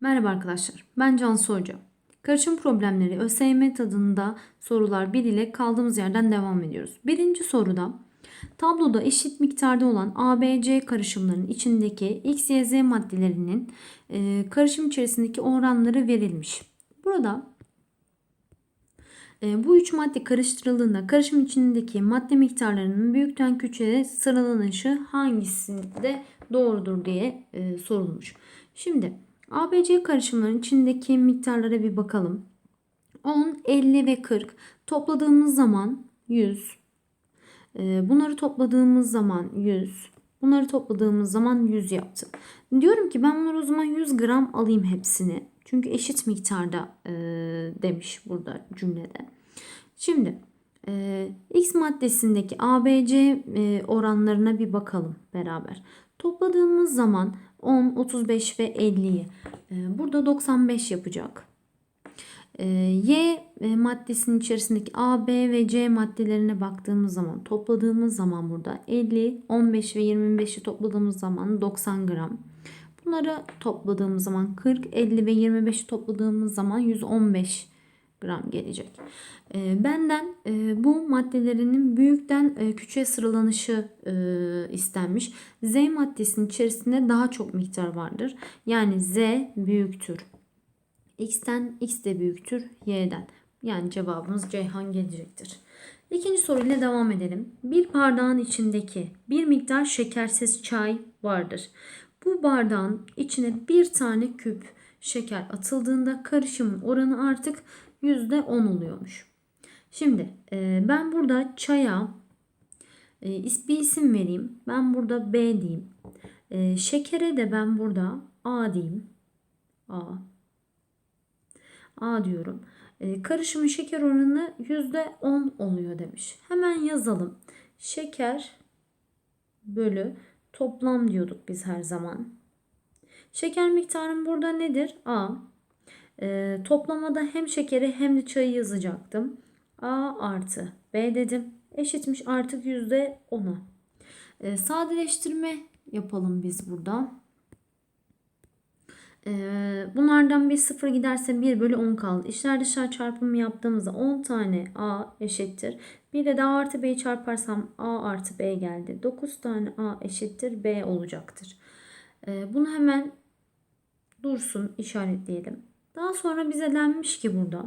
Merhaba arkadaşlar, ben Cansu Hoca. Karışım problemleri ÖSYM tadında sorular 1 ile kaldığımız yerden devam ediyoruz. Birinci soruda tabloda eşit miktarda olan ABC karışımların içindeki X, Y, Z maddelerinin e, karışım içerisindeki oranları verilmiş. Burada e, bu üç madde karıştırıldığında karışım içindeki madde miktarlarının büyükten küçüğe sıralanışı hangisinde doğrudur diye e, sorulmuş. Şimdi ABC karışımların içindeki miktarlara bir bakalım. 10, 50 ve 40 topladığımız zaman 100. E, bunları topladığımız zaman 100. Bunları topladığımız zaman 100 yaptı. Diyorum ki ben bunları o zaman 100 gram alayım hepsini. Çünkü eşit miktarda e, demiş burada cümlede. Şimdi e, X maddesindeki ABC e, oranlarına bir bakalım beraber. Topladığımız zaman 10, 35 ve 50'yi e, burada 95 yapacak. E, y e, maddesinin içerisindeki A, B ve C maddelerine baktığımız zaman topladığımız zaman burada 50, 15 ve 25'i topladığımız zaman 90 gram. Bunları topladığımız zaman 40, 50 ve 25'i topladığımız zaman 115 gram gelecek. E, benden e, bu maddelerinin büyükten e, küçüğe sıralanışı e, istenmiş. Z maddesinin içerisinde daha çok miktar vardır. Yani Z büyüktür. X'ten X de büyüktür Y'den. Yani cevabımız Ceyhan gelecektir. İkinci soruyla devam edelim. Bir bardağın içindeki bir miktar şekersiz çay vardır. Bu bardağın içine bir tane küp şeker atıldığında karışımın oranı artık %10 oluyormuş. Şimdi e, ben burada çaya e, bir isim vereyim. Ben burada B diyeyim. E, şekere de ben burada A diyeyim. A. A diyorum. E, karışımın şeker oranı %10 oluyor demiş. Hemen yazalım. Şeker bölü toplam diyorduk biz her zaman. Şeker miktarım burada nedir? A. E, toplamada hem şekeri hem de çayı yazacaktım. A artı B dedim. Eşitmiş artık %10'a. E, sadeleştirme yapalım biz burada. E, bunlardan bir sıfır giderse 1 bölü 10 kaldı. İşler dışarı çarpımı yaptığımızda 10 tane A eşittir. Bir de A artı B'yi çarparsam A artı B geldi. 9 tane A eşittir B olacaktır. E, bunu hemen dursun işaretleyelim. Daha sonra bize denmiş ki burada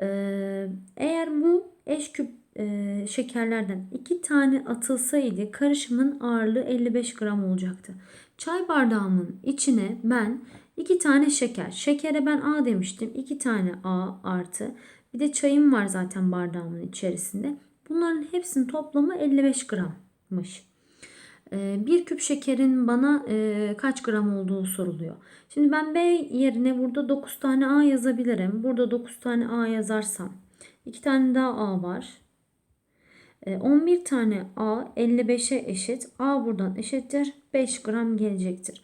ee, eğer bu eş küp e, şekerlerden iki tane atılsaydı karışımın ağırlığı 55 gram olacaktı. Çay bardağımın içine ben iki tane şeker. Şekere ben A demiştim. iki tane A artı. Bir de çayım var zaten bardağımın içerisinde. Bunların hepsinin toplamı 55 grammış. Ee, bir küp şekerin bana e, kaç gram olduğu soruluyor. Şimdi ben B yerine burada 9 tane A yazabilirim. Burada 9 tane A yazarsam 2 tane daha A var. 11 e, tane A 55'e eşit. A buradan eşittir. 5 gram gelecektir.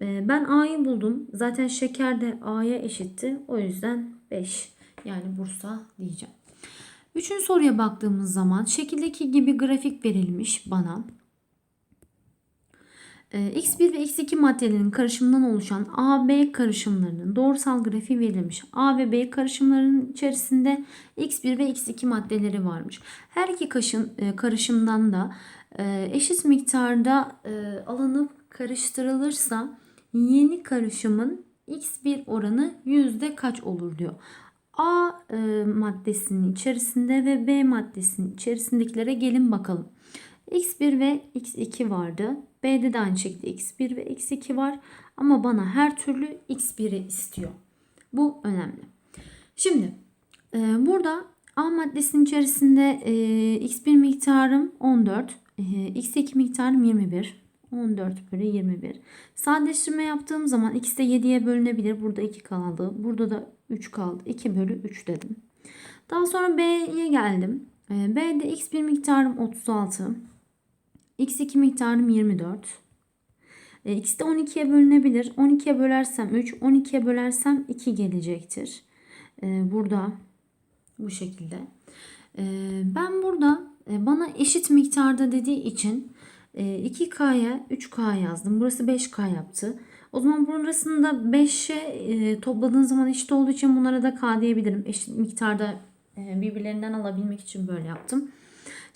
E, ben A'yı buldum. Zaten şeker de A'ya eşitti. O yüzden 5. Yani Bursa diyeceğim. Üçüncü soruya baktığımız zaman şekildeki gibi grafik verilmiş bana. Ee, X1 ve X2 maddelerin karışımından oluşan AB karışımlarının doğrusal grafiği verilmiş. A ve B karışımlarının içerisinde X1 ve X2 maddeleri varmış. Her iki kaşın, e, karışımdan da e, eşit miktarda e, alınıp karıştırılırsa yeni karışımın X1 oranı yüzde kaç olur diyor. A maddesinin içerisinde ve B maddesinin içerisindekilere gelin bakalım. X1 ve X2 vardı. B'de de aynı şekilde X1 ve X2 var. Ama bana her türlü X1'i istiyor. Bu önemli. Şimdi e, burada A maddesinin içerisinde e, X1 miktarım 14. E, X2 miktarım 21. 14 bölü 21. Sadeleştirme yaptığım zaman x de 7'ye bölünebilir. Burada 2 kaldı. Burada da 3 kaldı. 2 bölü 3 dedim. Daha sonra B'ye geldim. E, B'de x1 miktarım 36. X2 miktarım 24. E, X de 12'ye bölünebilir. 12'ye bölersem 3, 12'ye bölersem 2 gelecektir. E, burada bu şekilde. E, ben burada e, bana eşit miktarda dediği için e, 2K'ya 3K yazdım. Burası 5K yaptı. O zaman burasını da 5'e e, topladığın zaman eşit olduğu için bunlara da K diyebilirim. Eşit miktarda e, birbirlerinden alabilmek için böyle yaptım.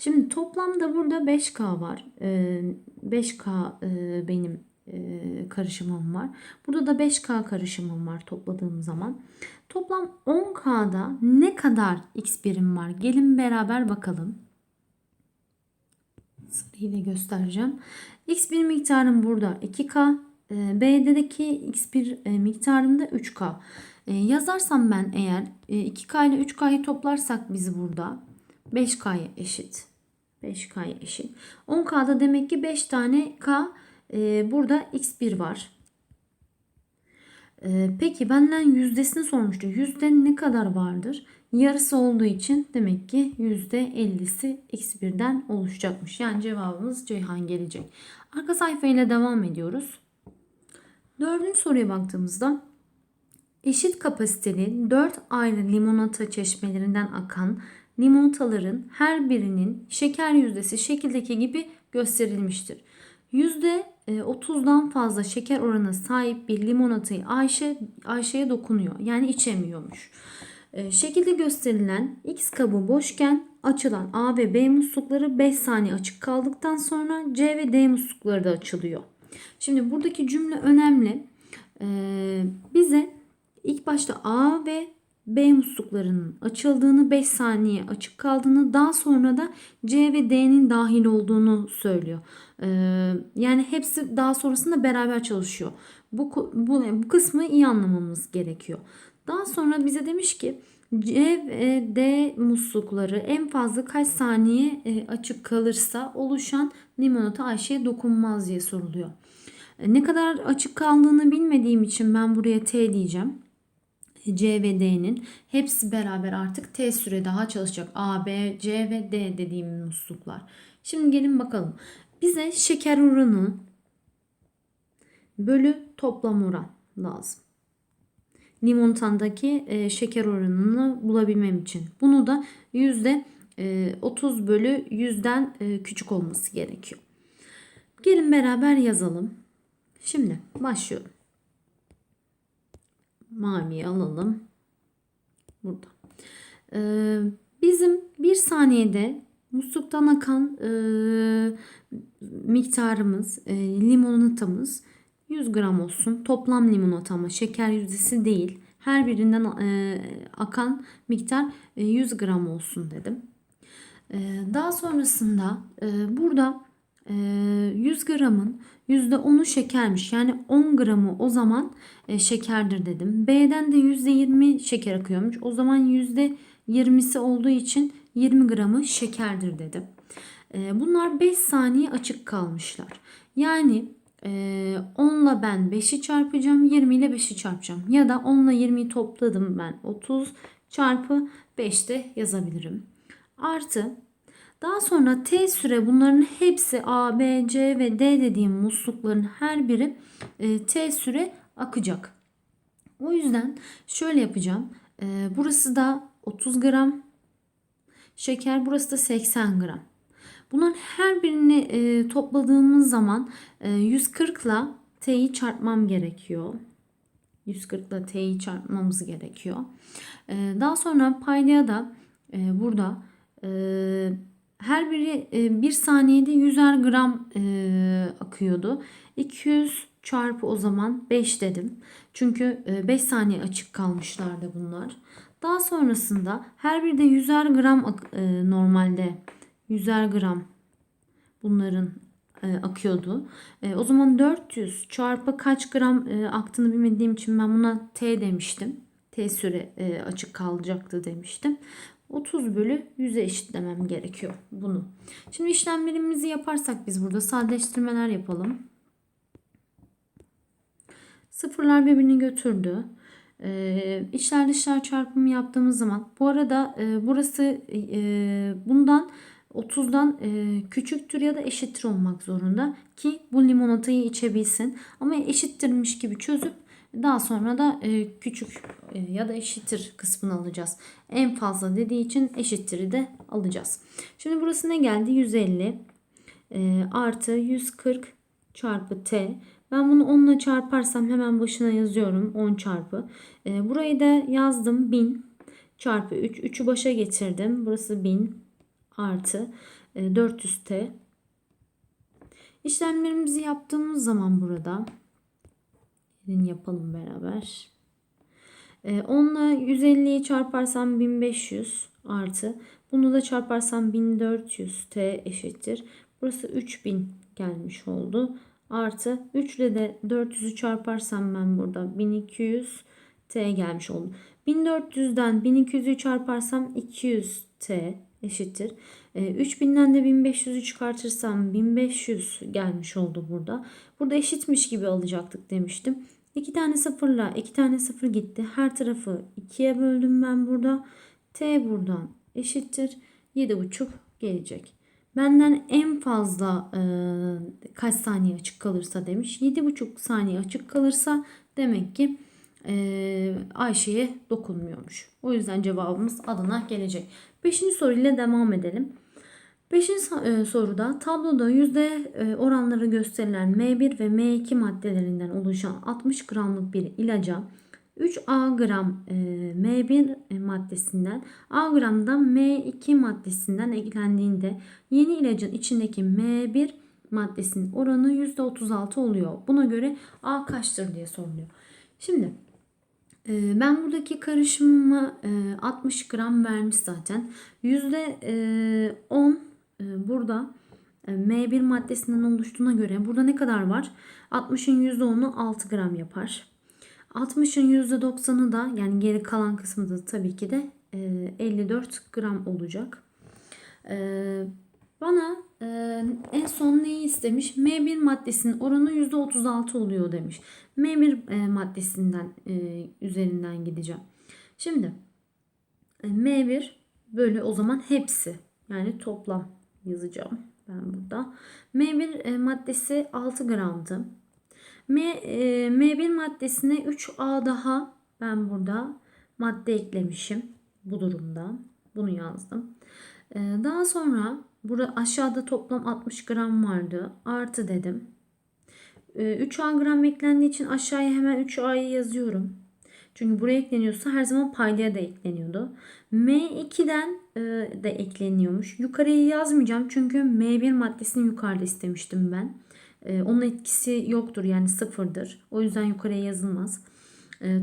Şimdi toplamda burada 5K var. E, 5K e, benim e, karışımım var. Burada da 5K karışımım var topladığım zaman. Toplam 10K'da ne kadar X birim var? Gelin beraber bakalım. Sırayla göstereceğim. X1 miktarım burada 2K. E, B'deki X1 e, miktarım da 3K. E, yazarsam ben eğer e, 2K ile 3K'yı toplarsak biz burada 5K'ya eşit. 5K'ya eşit. 10K'da demek ki 5 tane K e, burada X1 var. E, peki benden yüzdesini sormuştu. Yüzde ne kadar vardır? Yarısı olduğu için demek ki %50'si X1'den oluşacakmış. Yani cevabımız Ceyhan gelecek. Arka sayfayla devam ediyoruz. Dördüncü soruya baktığımızda eşit kapasiteli 4 ayrı limonata çeşmelerinden akan limonataların her birinin şeker yüzdesi şekildeki gibi gösterilmiştir. %30'dan fazla şeker oranına sahip bir limonatayı Ayşe Ayşe'ye dokunuyor. Yani içemiyormuş. Ee, Şekilde gösterilen X kabı boşken açılan A ve B muslukları 5 saniye açık kaldıktan sonra C ve D muslukları da açılıyor. Şimdi buradaki cümle önemli. Ee, bize ilk başta A ve B musluklarının açıldığını 5 saniye açık kaldığını daha sonra da C ve D'nin dahil olduğunu söylüyor. Ee, yani hepsi daha sonrasında beraber çalışıyor. Bu, bu, bu kısmı iyi anlamamız gerekiyor. Daha sonra bize demiş ki C ve D muslukları en fazla kaç saniye e, açık kalırsa oluşan limonata Ayşe'ye dokunmaz diye soruluyor. E, Ne kadar açık kaldığını bilmediğim için ben buraya T diyeceğim. C ve D'nin hepsi beraber artık T süre daha çalışacak. A, B, C ve D dediğim musluklar. Şimdi gelin bakalım. Bize şeker oranı bölü toplam oran lazım limonatandaki e, şeker oranını bulabilmem için. Bunu da yüzde e, 30 bölü 100'den e, küçük olması gerekiyor. Gelin beraber yazalım. Şimdi başlıyorum. Maviyi alalım. Burada. E, bizim bir saniyede musluktan akan e, miktarımız, e, limonatamız 100 gram olsun. Toplam limonata ama şeker yüzdesi değil. Her birinden e, akan miktar e, 100 gram olsun dedim. E, daha sonrasında e, burada 100 gramın %10'u şekermiş. Yani 10 gramı o zaman e, şekerdir dedim. B'den de %20 şeker akıyormuş. O zaman %20'si olduğu için 20 gramı şekerdir dedim. E, bunlar 5 saniye açık kalmışlar. Yani ee, 10 ile ben 5'i çarpacağım. 20 ile 5'i çarpacağım. Ya da 10 ile 20'yi topladım ben. 30 çarpı 5 de yazabilirim. Artı daha sonra T süre bunların hepsi A, B, C ve D dediğim muslukların her biri e, T süre akacak. O yüzden şöyle yapacağım. E, burası da 30 gram şeker. Burası da 80 gram. Bunların her birini e, topladığımız zaman e, 140 ile t'yi çarpmam gerekiyor. 140 ile t'yi çarpmamız gerekiyor. E, daha sonra paydaya da e, burada e, her biri e, bir saniyede 100'er gram e, akıyordu. 200 çarpı o zaman 5 dedim. Çünkü 5 saniye açık kalmışlardı bunlar. Daha sonrasında her biri de 100'er gram e, normalde 100'er gram bunların e, akıyordu. E, o zaman 400 çarpı kaç gram e, aktığını bilmediğim için ben buna T demiştim. T süre e, açık kalacaktı demiştim. 30 bölü 100'e eşitlemem gerekiyor bunu. Şimdi işlemlerimizi yaparsak biz burada sadeleştirmeler yapalım. Sıfırlar birbirini götürdü. Ee, içler dışlar çarpımı yaptığımız zaman bu arada e, burası e, bundan 30'dan e, küçüktür ya da eşittir olmak zorunda ki bu limonatayı içebilsin. Ama eşittirmiş gibi çözüp daha sonra da e, küçük e, ya da eşittir kısmını alacağız. En fazla dediği için eşittiri de alacağız. Şimdi burası ne geldi? 150 e, artı 140 çarpı t. Ben bunu 10 ile çarparsam hemen başına yazıyorum 10 çarpı. Burayı da yazdım 1000 çarpı 3. 3'ü başa getirdim. Burası 1000 artı e, 400t. İşlemlerimizi yaptığımız zaman burada gelin yapalım beraber. E, 10 ile 150'yi çarparsam 1500 artı bunu da çarparsam 1400 t eşittir. Burası 3000 gelmiş oldu. Artı 3 ile de 400'ü çarparsam ben burada 1200 t gelmiş oldu. 1400'den 1200'ü çarparsam 200 t eşittir. E, 3000'den de 1500'ü çıkartırsam 1500 gelmiş oldu burada. Burada eşitmiş gibi alacaktık demiştim. 2 tane sıfırla 2 tane sıfır gitti. Her tarafı 2'ye böldüm ben burada. T buradan eşittir. 7,5 gelecek. Benden en fazla e, kaç saniye açık kalırsa demiş. 7,5 saniye açık kalırsa demek ki e, Ayşe'ye dokunmuyormuş. O yüzden cevabımız Adana gelecek. Beşinci soruyla devam edelim. Beşinci e, soruda tabloda yüzde e, oranları gösterilen M1 ve M2 maddelerinden oluşan 60 gramlık bir ilaca 3A gram e, M1 maddesinden A gramdan M2 maddesinden eklendiğinde yeni ilacın içindeki M1 maddesinin oranı %36 oluyor. Buna göre A kaçtır diye soruluyor. Şimdi ben buradaki karışımıma e, 60 gram vermiş zaten. %10 e, burada e, M1 maddesinden oluştuğuna göre burada ne kadar var? 60'ın %10'u 6 gram yapar. 60'ın %90'ı da yani geri kalan kısmı da tabii ki de 54 gram olacak. E, bana en son neyi istemiş? M1 maddesinin oranı %36 oluyor demiş. M1 maddesinden üzerinden gideceğim. Şimdi M1 bölü o zaman hepsi yani toplam yazacağım ben burada. M1 maddesi 6 gramdı. M, e, M1 maddesine 3A daha ben burada madde eklemişim bu durumda. Bunu yazdım. E, daha sonra burada aşağıda toplam 60 gram vardı. Artı dedim. E, 3A gram eklendiği için aşağıya hemen 3A'yı yazıyorum. Çünkü buraya ekleniyorsa her zaman paydaya da ekleniyordu. M2'den e, de ekleniyormuş. Yukarıya yazmayacağım çünkü M1 maddesini yukarıda istemiştim ben. E, onun etkisi yoktur yani sıfırdır. O yüzden yukarıya yazılmaz.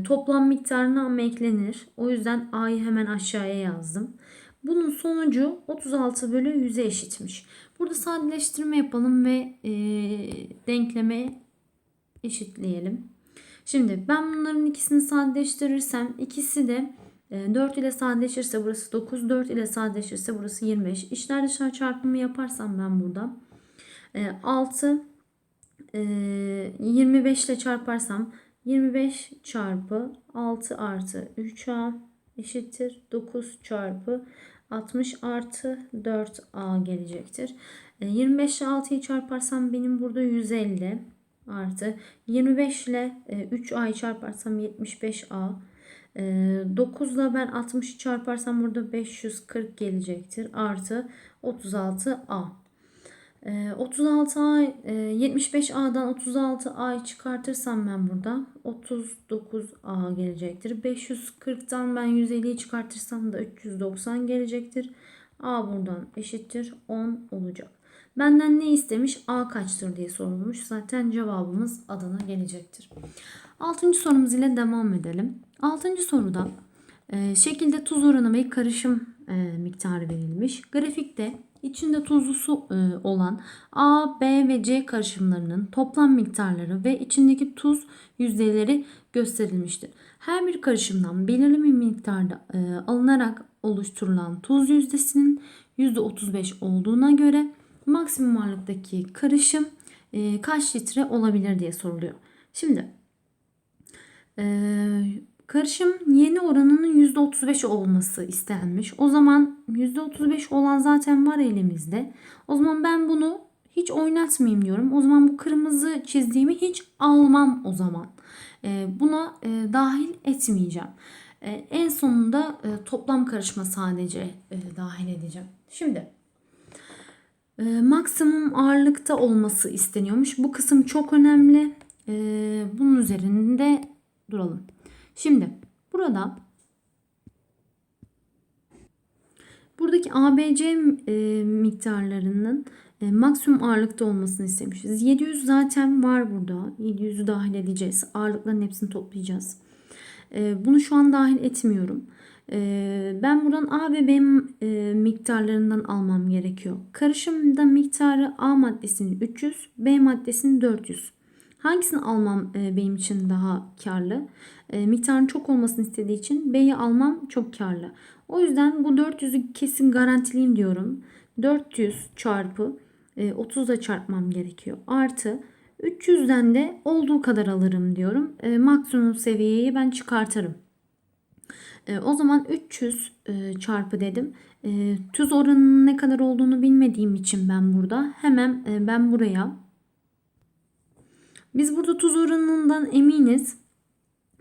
Toplam miktarına ama eklenir. O yüzden A'yı hemen aşağıya yazdım. Bunun sonucu 36 bölü 100'e eşitmiş. Burada sadeleştirme yapalım ve e, denkleme eşitleyelim. Şimdi ben bunların ikisini sadeleştirirsem ikisi de 4 ile sadeleşirse burası 9, 4 ile sadeleşirse burası 25. İçler dışarı çarpımı yaparsam ben burada 6 25 ile çarparsam 25 çarpı 6 artı 3a eşittir 9 çarpı 60 artı 4a gelecektir. 25 ile 6'yı çarparsam benim burada 150 artı 25 ile 3a'yı çarparsam 75a 9 ile ben 60'ı çarparsam burada 540 gelecektir. Artı 36a. 36A 75A'dan 36A çıkartırsam ben burada 39A gelecektir. 540'tan ben 150'yi çıkartırsam da 390 gelecektir. A buradan eşittir 10 olacak. Benden ne istemiş? A kaçtır diye sorulmuş. Zaten cevabımız Adana gelecektir. Altıncı sorumuz ile devam edelim. Altıncı soruda e, şekilde tuz oranı ve karışım e, miktarı verilmiş. Grafikte içinde tuzlu su e, olan A, B ve C karışımlarının toplam miktarları ve içindeki tuz yüzdeleri gösterilmiştir. Her bir karışımdan belirli bir miktarda e, alınarak oluşturulan tuz yüzdesinin %35 olduğuna göre maksimum ağırlıktaki karışım e, kaç litre olabilir diye soruluyor. Şimdi karışım yeni oranının %35 olması istenmiş. O zaman %35 olan zaten var elimizde. O zaman ben bunu hiç oynatmayayım diyorum. O zaman bu kırmızı çizdiğimi hiç almam o zaman. buna dahil etmeyeceğim. en sonunda toplam karışma sadece dahil edeceğim. Şimdi maksimum ağırlıkta olması isteniyormuş. Bu kısım çok önemli. e, bunun üzerinde duralım. Şimdi burada buradaki ABC e, miktarlarının e, maksimum ağırlıkta olmasını istemişiz. 700 zaten var burada. 700'ü dahil edeceğiz. Ağırlıkların hepsini toplayacağız. E, bunu şu an dahil etmiyorum. E, ben buradan A ve B e, miktarlarından almam gerekiyor. Karışımda miktarı A maddesinin 300, B maddesinin 400. Hangisini almam e, benim için daha karlı? E, miktarın çok olmasını istediği için B'yi almam çok karlı. O yüzden bu 400'ü kesin garantileyim diyorum. 400 çarpı e, 30 da çarpmam gerekiyor. Artı 300'den de olduğu kadar alırım diyorum. E, maksimum seviyeyi ben çıkartırım. E, o zaman 300 e, çarpı dedim. E, tuz oranının ne kadar olduğunu bilmediğim için ben burada hemen e, ben buraya biz burada tuz oranından eminiz.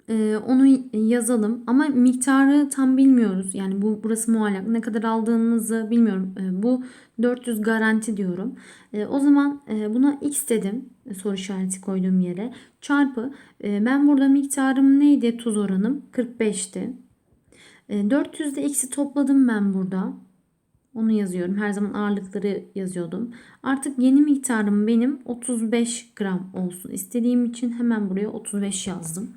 Ee, onu yazalım ama miktarı tam bilmiyoruz. Yani bu burası muallak. Ne kadar aldığımızı bilmiyorum. Ee, bu 400 garanti diyorum. Ee, o zaman e, buna x dedim. e, Soru işareti koyduğum yere. Çarpı e, ben burada miktarım neydi tuz oranım? 45'ti. E, 400'de x'i topladım ben burada. Onu yazıyorum. Her zaman ağırlıkları yazıyordum. Artık yeni miktarım benim 35 gram olsun. İstediğim için hemen buraya 35 yazdım.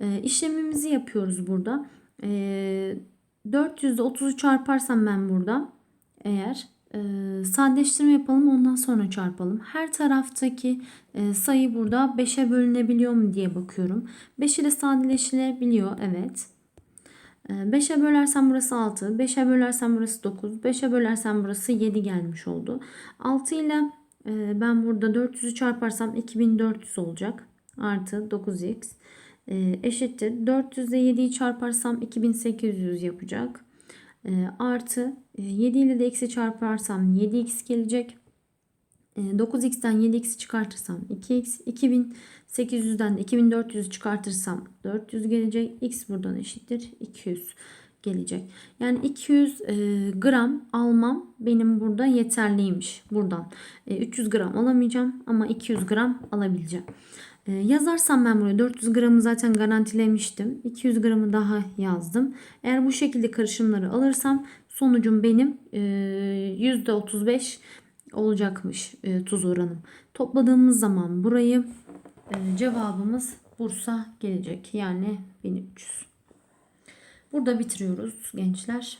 E, işlemimizi yapıyoruz burada. E, 400'de 30'u çarparsam ben burada eğer e, sadeleştirme yapalım ondan sonra çarpalım. Her taraftaki e, sayı burada 5'e bölünebiliyor mu diye bakıyorum. 5 ile sadeleşilebiliyor evet. 5'e bölersem burası 6. 5'e bölersem burası 9. 5'e bölersem burası 7 gelmiş oldu. 6 ile e, ben burada 400'ü çarparsam 2400 olacak. Artı 9x e, eşittir. 400 ile 7'yi çarparsam 2800 yapacak. E, artı 7 ile de x'i çarparsam 7x gelecek. 9x'ten 7x'i çıkartırsam 2x, 2800'den de 2400 çıkartırsam 400 gelecek. x buradan eşittir 200 gelecek. Yani 200 e, gram almam benim burada yeterliymiş buradan. E, 300 gram alamayacağım ama 200 gram alabileceğim. E, yazarsam ben buraya 400 gramı zaten garantilemiştim. 200 gramı daha yazdım. Eğer bu şekilde karışımları alırsam sonucum benim e, %35 olacakmış e, tuz oranım. Topladığımız zaman burayı e, cevabımız Bursa gelecek. Yani 1300. Burada bitiriyoruz gençler.